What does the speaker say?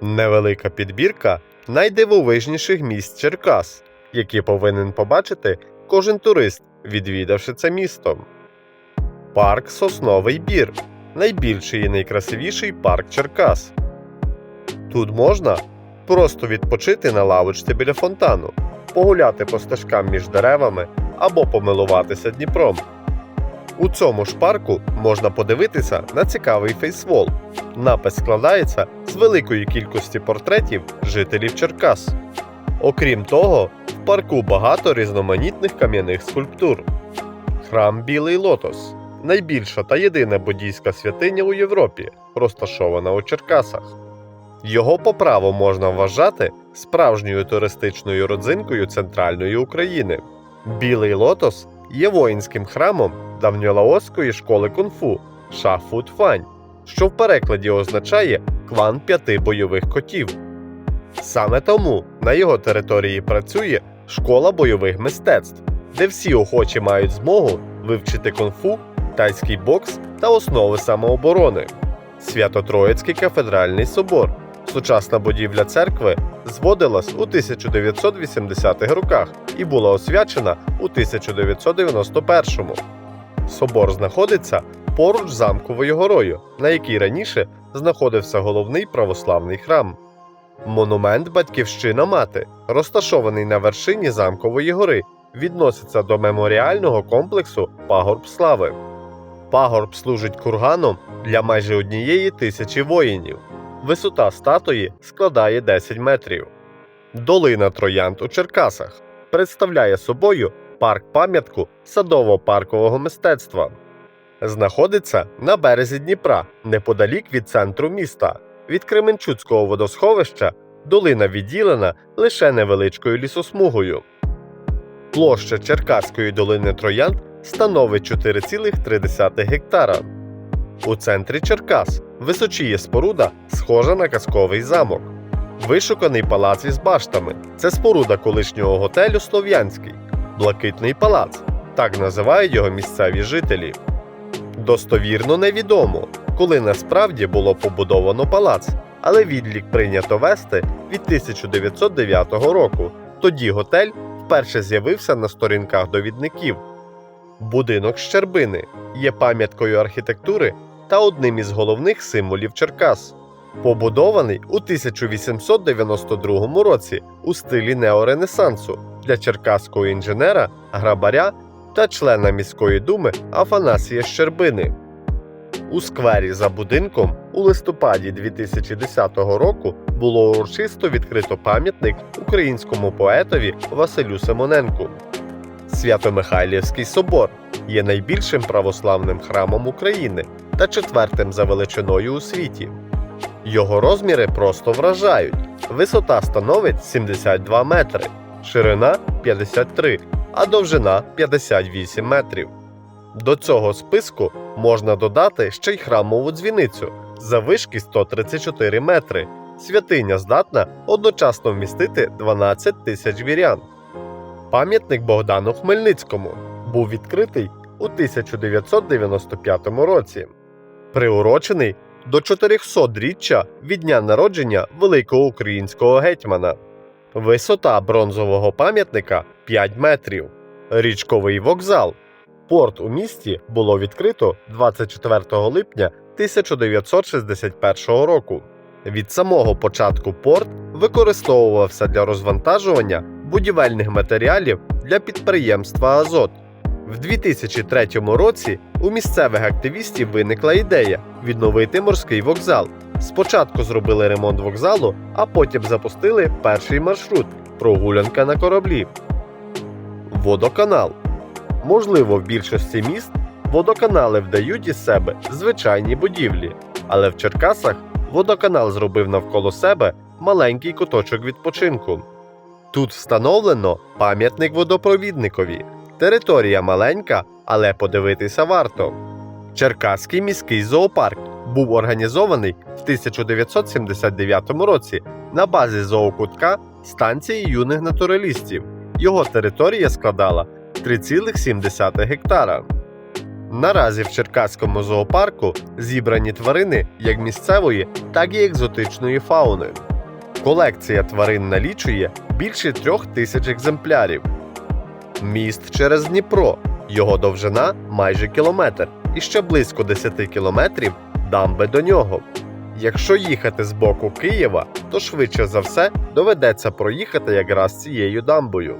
Невелика підбірка найдивовижніших місць Черкас, які повинен побачити кожен турист, відвідавши це місто. Парк Сосновий Бір найбільший і найкрасивіший парк Черкас. Тут можна просто відпочити на лавочці біля фонтану, погуляти по стежкам між деревами або помилуватися Дніпром. У цьому ж парку можна подивитися на цікавий фейсвол. Напис складається з великої кількості портретів жителів Черкас. Окрім того, в парку багато різноманітних кам'яних скульптур. Храм Білий Лотос найбільша та єдина буддійська святиня у Європі, розташована у Черкасах. Його по праву можна вважати справжньою туристичною родзинкою центральної України. Білий Лотос є воїнським храмом давньолаоської школи кунг-фу Ша-Фут Фань, що в перекладі означає клан п'яти бойових котів. Саме тому на його території працює школа бойових мистецтв, де всі охочі мають змогу вивчити кунг-фу, тайський бокс та основи самооборони. Свято-Троїцький кафедральний собор. Сучасна будівля церкви зводилась у 1980-х роках і була освячена у 1991-му. Собор знаходиться поруч з замковою горою, на якій раніше знаходився головний православний храм. Монумент Батьківщина Мати, розташований на вершині замкової гори, відноситься до меморіального комплексу Пагорб Слави. Пагорб служить курганом для майже однієї тисячі воїнів. Висота статуї складає 10 метрів. Долина Троянд у Черкасах представляє собою парк-пам'ятку садово-паркового мистецтва. Знаходиться на березі Дніпра, неподалік від центру міста. Від Кременчуцького водосховища долина відділена лише невеличкою лісосмугою. Площа Черкаської долини Троянд становить 4,3 гектара. У центрі Черкас височіє споруда, схожа на казковий замок. Вишуканий палац із баштами. Це споруда колишнього готелю Слов'янський, Блакитний палац. Так називають його місцеві жителі. Достовірно невідомо, коли насправді було побудовано палац, але відлік прийнято вести від 1909 року. Тоді готель вперше з'явився на сторінках довідників. Будинок Щербини є пам'яткою архітектури та одним із головних символів Черкас. Побудований у 1892 році у стилі неоренесансу для черкаського інженера, грабаря та члена міської думи Афанасія Щербини. У сквері за будинком у листопаді 2010 року було урочисто відкрито пам'ятник українському поетові Василю Симоненку. Свято-Михайлівський собор є найбільшим православним храмом України та четвертим за величиною у світі. Його розміри просто вражають. Висота становить 72 метри, ширина 53, а довжина 58 метрів. До цього списку можна додати ще й храмову дзвіницю заввишки 134 метри. Святиня здатна одночасно вмістити 12 тисяч вірян. Пам'ятник Богдану Хмельницькому був відкритий у 1995 році, приурочений до 400-річчя від дня народження великого українського гетьмана. Висота бронзового пам'ятника 5 метрів. Річковий вокзал. Порт у місті було відкрито 24 липня 1961 року. Від самого початку порт використовувався для розвантажування будівельних матеріалів для підприємства Азот. В 2003 році у місцевих активістів виникла ідея відновити морський вокзал. Спочатку зробили ремонт вокзалу, а потім запустили перший маршрут прогулянка на кораблі. Водоканал. Можливо, в більшості міст водоканали вдають із себе звичайні будівлі, але в Черкасах водоканал зробив навколо себе маленький куточок відпочинку. Тут встановлено пам'ятник водопровідникові. Територія маленька, але подивитися варто. Черкаський міський зоопарк був організований в 1979 році на базі зоокутка станції юних натуралістів. Його територія складала 3,7 гектара. Наразі в Черкаському зоопарку зібрані тварини як місцевої, так і екзотичної фауни. Колекція тварин налічує більше трьох тисяч екземплярів. Міст через Дніпро. Його довжина майже кілометр і ще близько 10 кілометрів дамби до нього. Якщо їхати з боку Києва, то швидше за все доведеться проїхати якраз цією дамбою.